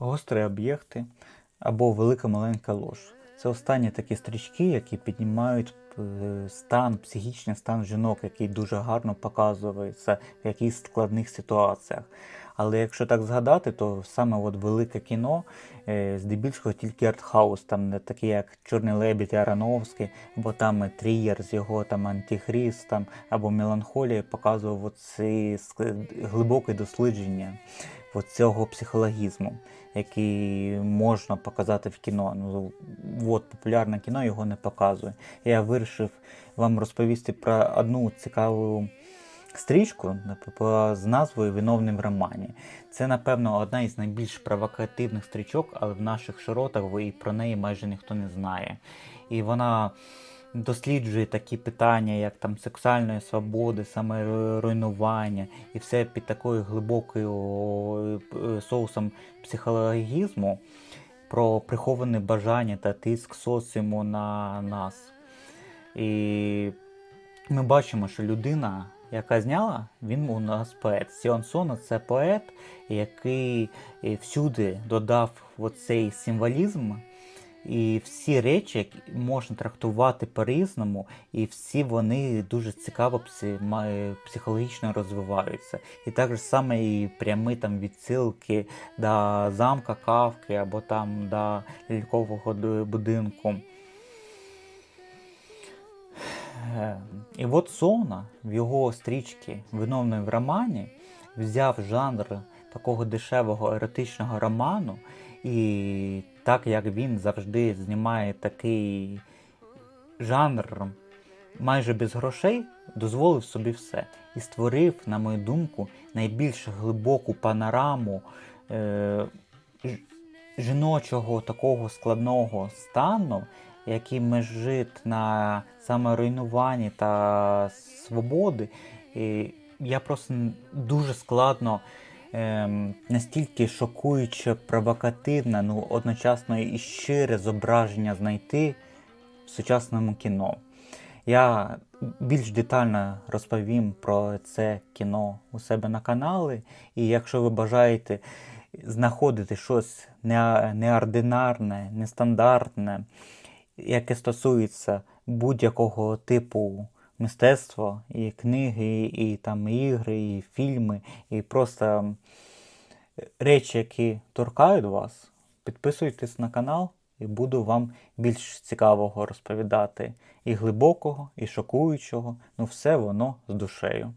гострі об'єкти або велика маленька лож. Це останні такі стрічки, які піднімають е, стан, психічний стан жінок, який дуже гарно показується в якихось складних ситуаціях. Але якщо так згадати, то саме от велике кіно, е, здебільшого тільки артхаус, там не такі як Чорний лебідь Ароновський, або там Трієр з його там Антихрист, там, або Меланхолія показував ск- глибоке дослідження цього психологізму, який можна показати в кіно. Ну, от популярне кіно його не показує. Я вирішив вам розповісти про одну цікаву стрічку з назвою Виновний в романі. Це, напевно, одна із найбільш провокативних стрічок, але в наших широтах і про неї майже ніхто не знає. І вона досліджує такі питання, як там сексуальної свободи, саморуйнування, і все під такою глибокою е, соусом психологізму про приховане бажання та тиск соціуму на нас. І ми бачимо, що людина, яка зняла, він у нас поет. Сіон Сона це поет, який е, всюди додав оцей символізм. І всі речі які можна трактувати по-різному, і всі вони дуже цікаво психологічно розвиваються. І так же саме і прямі там відсилки до замка Кавки або там до лялькового будинку. Е, І от Сона в його стрічці Виновний в романі взяв жанр такого дешевого еротичного роману, і так як він завжди знімає такий жанр майже без грошей, дозволив собі все. І створив, на мою думку, найбільш глибоку панораму е, жіночого такого складного стану, який межить на саморуйнуванні та свободи. І я просто дуже складно, ем, настільки шокуюче, провокативне, ну одночасно і щире зображення знайти в сучасному кіно. Я більш детально розповім про це кіно у себе на каналі. І якщо ви бажаєте знаходити щось неординарне, нестандартне, яке стосується будь-якого типу мистецтва, і книги, і там ігри, і фільми, і просто речі, які торкають вас, підписуйтесь на канал і буду вам більш цікавого розповідати. І глибокого, і шокуючого, ну все воно з душею.